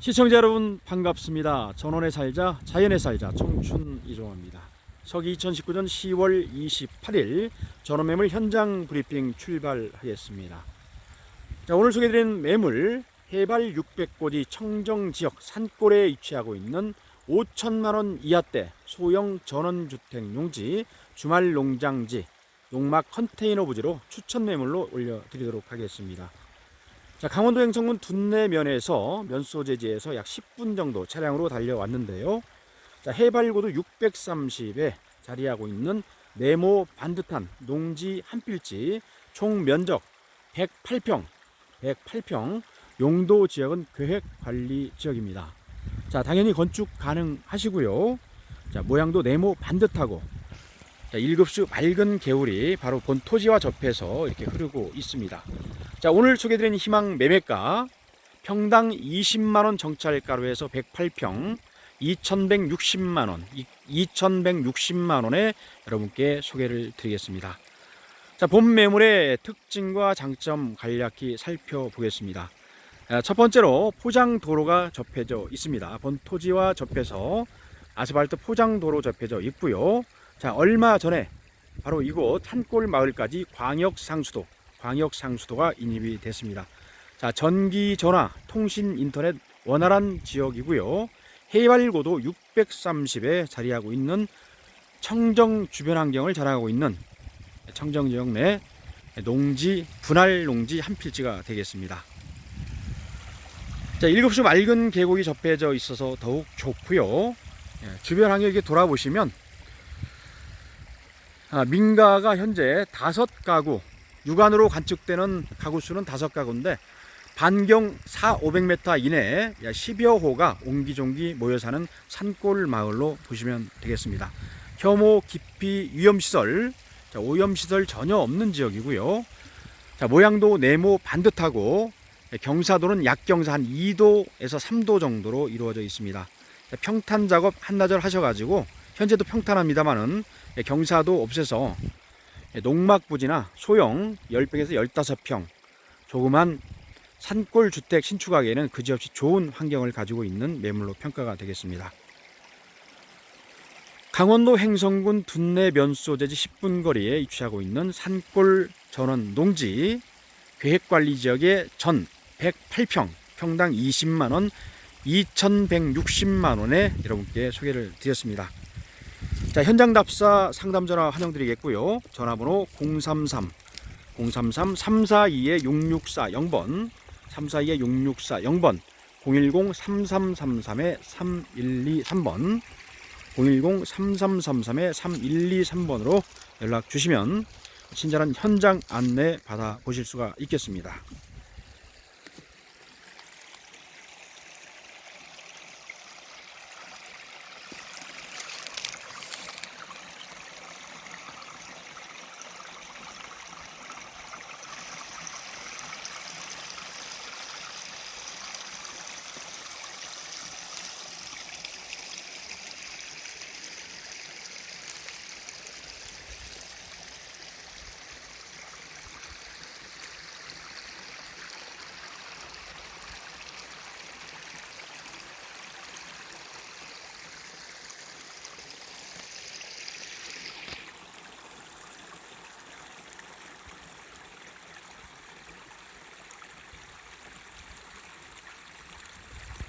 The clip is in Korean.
시청자 여러분 반갑습니다. 전원에 살자 자연에 살자 청춘 이종호입니다. 서기 2019년 10월 28일 전원 매물 현장 브리핑 출발하겠습니다. 자, 오늘 소개드린 매물 해발 600고지 청정 지역 산골에 위치하고 있는 5천만 원 이하대 소형 전원주택 용지 주말 농장지 농막 컨테이너 부지로 추천 매물로 올려드리도록 하겠습니다. 자, 강원도 행성군 둔내면에서 면소재지에서 약 10분 정도 차량으로 달려왔는데요. 자, 해발고도 630에 자리하고 있는 네모 반듯한 농지 한 필지 총 면적 108평, 108평 용도 지역은 계획 관리 지역입니다. 자, 당연히 건축 가능하시고요. 자, 모양도 네모 반듯하고 자, 1급수 맑은 개울이 바로 본 토지와 접해서 이렇게 흐르고 있습니다. 자, 오늘 소개드린 희망 매매가 평당 20만원 정찰가로에서 108평 2160만원 2160만원에 여러분께 소개를 드리겠습니다. 자, 본 매물의 특징과 장점 간략히 살펴보겠습니다. 아, 첫 번째로 포장 도로가 접해져 있습니다. 본 토지와 접해서 아스팔트 포장 도로 접해져 있고요. 자, 얼마 전에 바로 이곳 산골 마을까지 광역 상수도, 광역 상수도가 인입이 됐습니다. 자, 전기, 전화, 통신, 인터넷 원활한 지역이고요. 해발고도 630에 자리하고 있는 청정 주변 환경을 자랑하고 있는 청정 지역 내 농지, 분할 농지 한 필지가 되겠습니다. 자, 7시 맑은 계곡이 접해져 있어서 더욱 좋고요. 예, 주변 환경 이렇게 돌아보시면 아, 민가가 현재 다섯 가구 육안으로 관측되는 가구 수는 다섯 가구인데 반경 4, 500m 이내에 약 10여 호가 옹기종기 모여 사는 산골 마을로 보시면 되겠습니다. 혐오, 깊이, 위험시설, 자, 오염시설 전혀 없는 지역이고요. 자, 모양도 네모 반듯하고 경사도는 약경사 한 2도에서 3도 정도로 이루어져 있습니다. 자, 평탄 작업 한나절 하셔가지고 현재도 평탄합니다만은 경사도 없애서 농막 부지나 소형 10평에서 15평 조그만 산골 주택 신축하기에는 그지없이 좋은 환경을 가지고 있는 매물로 평가가 되겠습니다. 강원도 행성군 둔내 면소재지 10분 거리에 위치하고 있는 산골 전원 농지 계획관리 지역의 전 108평 평당 20만 원 2,160만 원에 여러분께 소개를 드렸습니다. 자, 현장 답사 상담 전화 환영드리겠고요. 전화번호 033 033 342에 6640 0번 342에 6640 0번 010 3333에 3123번 010 3333에 3123번으로 연락 주시면 친절한 현장 안내 받아 보실 수가 있겠습니다.